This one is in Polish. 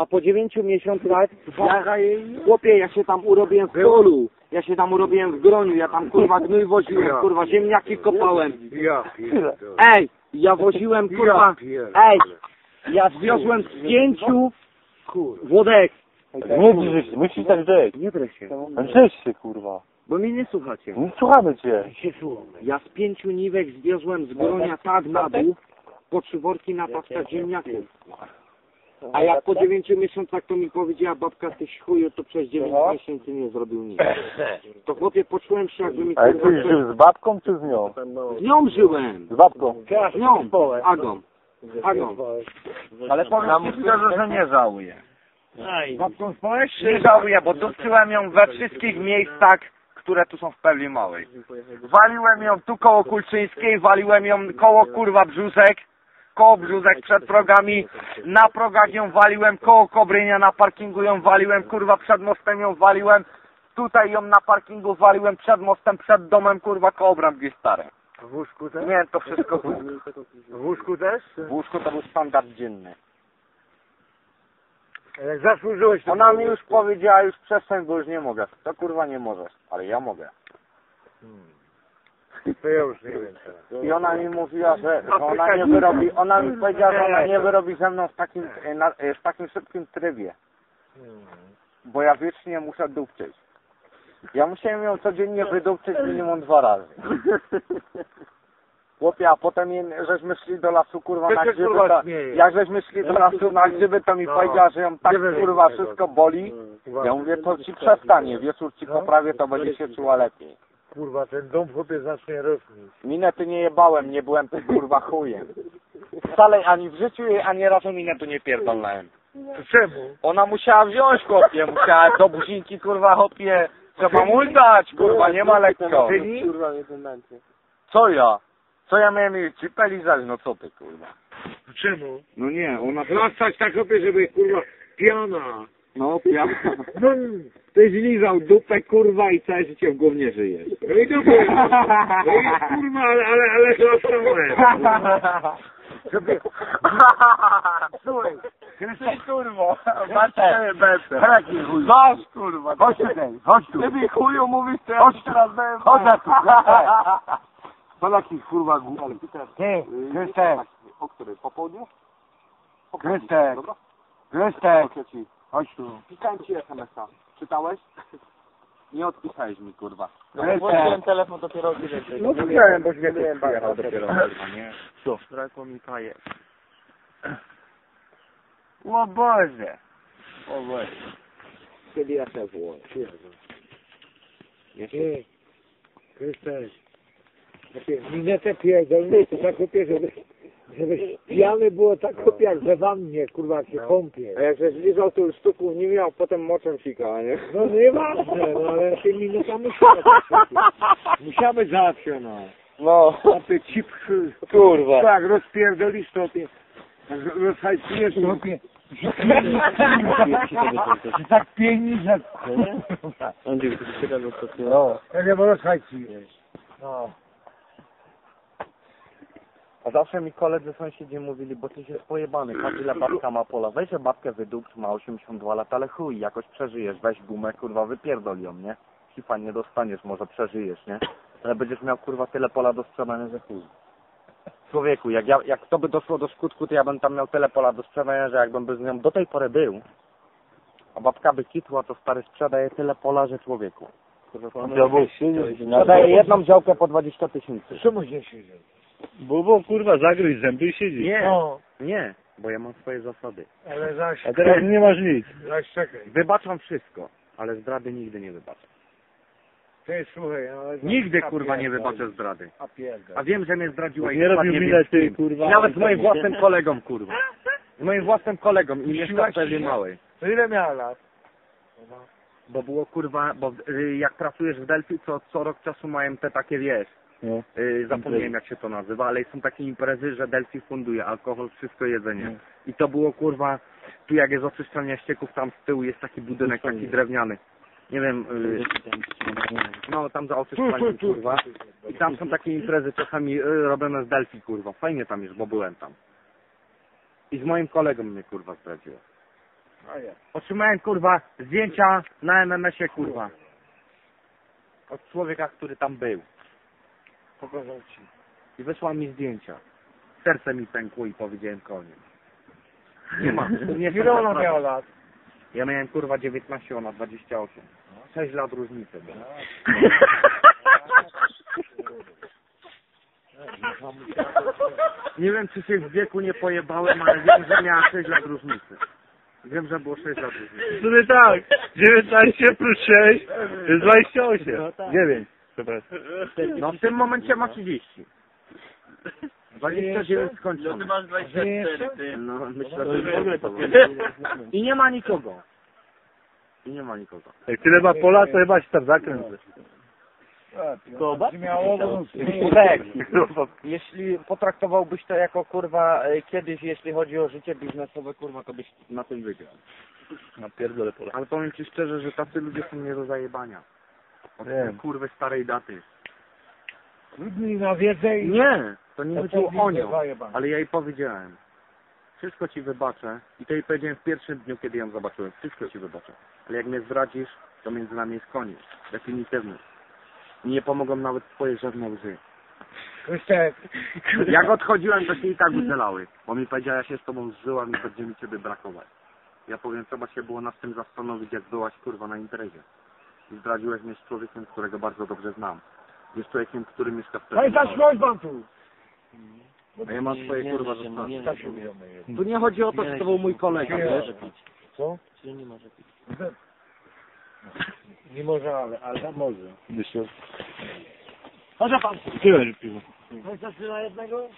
A po dziewięciu miesiącach, ja, chłopie, ja się tam urobiłem w polu, ja się tam urobiłem w groniu, ja tam kurwa gnój woziłem, kurwa, ziemniaki kopałem. Ej, ja woziłem kurwa, ej, ja zwiozłem z pięciu. Nie drzyj się, musisz tak. Nie drę się, Drzyj się, kurwa. bo mnie nie słuchacie. Nie słuchamy cię. Ja z pięciu niwek zwiozłem z Gronia tak na dół, po trzy worki na paska ziemniaków. A jak po dziewięciu miesiącach to mi powiedziała babka, tyś chuju, to przez dziewięć miesięcy nie zrobił nic. To chłopie poczułem się jakby mi A jak kurwa ty coś... żył z babką czy z nią? Z nią żyłem! Z babką. Z nią! Z Agą. Agą. Ale powiem ci szczerze, że nie żałuję. Babką spałeś? Nie żałuję, bo dupczyłem ją we wszystkich miejscach, które tu są w Pewli Małej. Waliłem ją tu koło Kulczyńskiej, waliłem ją koło kurwa Brzusek, koło Brzusek przed progami, na progach ją waliłem, koło Kobrynia na parkingu ją waliłem, kurwa przed mostem ją waliłem, tutaj ją na parkingu waliłem, przed mostem, przed domem, kurwa koło bramki stare. W łóżku też? Nie, to wszystko W łóżku też? w łóżku to był standard dzienny. Jak zasłużyłeś to... Ona mi już powiedziała, już przestań, bo już nie mogę. To kurwa nie możesz, ale ja mogę. To ja już nie wiem teraz. I ona mi mówiła, że, że ona nie wyrobi, ona mi powiedziała, że ona nie wyrobi ze mną w takim, na, w takim szybkim trybie, bo ja wiecznie muszę dupczyć. Ja musiałem ją codziennie wydupczyć minimum dwa razy. Chłopie, a potem je- żeśmy szli do lasu, kurwa, na się, grzyby, kurwa, to, jak żeśmy szli do lasu na grzyby, to mi No. powiedziała, że ją tak, Nie wiem, kurwa, wszystko boli. Ja mówię, to ci przestanie, wieczór ci poprawię, to będzie się czuła lepiej. Kurwa, ten dom chłopie zacznie rosnąć. Minety nie jebałem, nie byłem tym kurwa chujem. Wcale ani w życiu jej, ani razu minetu nie pierdolnąłem. To czemu? Ona musiała wziąć chłopie, musiała do buzinki kurwa chłopie. Trzeba mu dać, kurwa, nie ma lekko. Czyli? Co ja? Co ja miałem jej cipę lizać? No co ty kurwa? To czemu? No nie, ona... Zlastać tak chłopie, żeby kurwa piana. No, ja... No, Ty zlizał dupę, kurwa, i całe życie w gównie żyjesz. no i dobra. No i kurwa, ale, ale, ale zlastałem. Żeby... Słuchaj, Ty kurwo, macie becę. Masz kurwa. Chodź tutaj, chodź tu. Ty mi chuju mówisz, to ja chodź teraz będę. Chodź tu, kurwa głupie. Ty, Krystek, O której? Popołudnie? Krystek, Dobra? Krystek, Chodź ci. chodź tu. Pisałem ci SMS-a. Czytałeś? Nie odpisałeś mi, kurwa. Krystek. telefon dopiero No widziałem, bo śmieję przyjechał dopiero. nie? Co? Brakło mi kajek. O Boże. O Boże. Kiedy ja się włożę? Ty, Krystek. Chłopie, Minetę pierdolny, to tak chłopie, żeby... Żeby pijany było tak chłopie jak we wannie, kurwa, się kąpie. A jak się zlizał, to już sztuków nie miał, potem moczem sikała, nie? No nieważne, no ale ty minuta musiała Musiała być załatwiona. No, A ty cip... kurwa. Tak, rozpierdolisz to, ty... Rozhajcujesz to, ty... Ty tak pieni, że... No. Ja nie, bo rozhajcujesz. No. A zawsze mi koledzy sąsiedzi mówili, bo ty się pojebany, patrz ile babka ma pola. Weź że babkę wydupcz, ma 82 lat, ale chuj, jakoś przeżyjesz, weź gumę, kurwa, wypierdol ją, nie? Hipa nie dostaniesz, może przeżyjesz, nie? Ale będziesz miał, kurwa, tyle pola do sprzedania, że chuj. Człowieku, jak, ja, jak to by doszło do skutku, to ja bym tam miał tyle pola do sprzedania, że jakbym by z nią do tej pory był, a babka by kitła, to stary sprzedaje tyle pola, że człowieku. Siedzisz Sprzedaje jedną działkę po 20 tysięcy. Czemu nie siedzieć? Bo, bo kurwa zagryź zęby i siedzisz. Nie, No, nie, bo ja mam swoje zasady. ale zaś... A teraz nie masz nic. Zaś czekaj. Wybaczam wszystko, ale zdrady nigdy nie wybaczę. Ty słuchaj, ale... Nigdy A kurwa nie wybaczę zdrady. A pierdol. A wiem, że mnie zdradziła i Nie robił dokładnie wiem minę z ty kim. kurwa. I nawet z moim własnym kolegą kurwa. Z moim własnym kolegą i mieszka w Pewnie Małej. To ile miała lat? Bo było kurwa, bo y, jak pracujesz w Delphi, co, co rok czasu mają te takie wiesz, No. y, zapomniałem jak się to nazywa, ale są takie imprezy, że Delphi funduje alkohol, wszystko jedzenie. No. I to było kurwa, tu jak jest oczyszczalnia ścieków, tam z tyłu jest taki budynek taki drewniany. Nie wiem, y, no tam za oczyszczalnią kurwa. I tam są takie imprezy czasami y, robione z Delphi kurwa. Fajnie tam jest, bo byłem tam. I z moim kolegą mnie kurwa zdradziło. Otrzymałem kurwa zdjęcia na MMS-ie kurwa. Od człowieka, który tam był. Pokazał ci. I wysłał mi zdjęcia. Serce mi pękło i powiedziałem koniec. Nie ma. nie Ile ona miała lat? Ja miałem kurwa 19, ona 28. 6 lat różnicy. było. Nie wiem czy się w wieku nie pojebałem, ale wiem, że miała 6 lat różnicy. Wiem, że było 6 lat różnicy. W sumie tak. 19 plus 6 jest 28. 9. Przepraszam. No w tym momencie ma 30. 29 skończone. masz 24, ty. No myślę, To w ogóle to I nie ma nikogo. I nie ma nikogo. Jak tyle ma pola, to chyba się tam zakręcę. Zobacz. Miało Kurek, jeśli potraktowałbyś to jako kurwa e, kiedyś, jeśli chodzi o życie biznesowe, kurwa, to byś na tym wygrał. Na pierdolę pola. Ale powiem ci szczerze, że tacy ludzie są nie do zajebania. Od Wiem. tej kurwy starej daty. Trudniej na wiedzę i... Nie, to nie To chodziło o nią. zajebane. Ale ja jej powiedziałem. Wszystko ci wybaczę. I to jej powiedziałem w pierwszym dniu, kiedy ją zobaczyłem. Wszystko ci wybaczę. Ale jak mnie zdradzisz, to między nami jest koniec. Definitywny. Nie pomogą nawet twoje żadne łzy. Krystek, Jak odchodziłem, to się i tak udzielały. Bo mi powiedziała, ja się z tobą zżyłam i będzie mi ciebie brakować. Ja powiem, trzeba się było nad tym zastanowić, jak byłaś kurwa na imprezie. I zdradziłeś mnie z człowiekiem, którego bardzo dobrze znam. Jest człowiekiem, który mieszka w daj Terminie. zaśmiać pan tu. A ja mam swoje kurwa zasady. Stasiu jest. Tu nie chodzi o to, że to był mój kolega, Nie wiesz? Co? Czyli nie może pić. Nie może, ale, ale może. Myślę. Może pan. Tyle, piwo. Chcesz na jednego?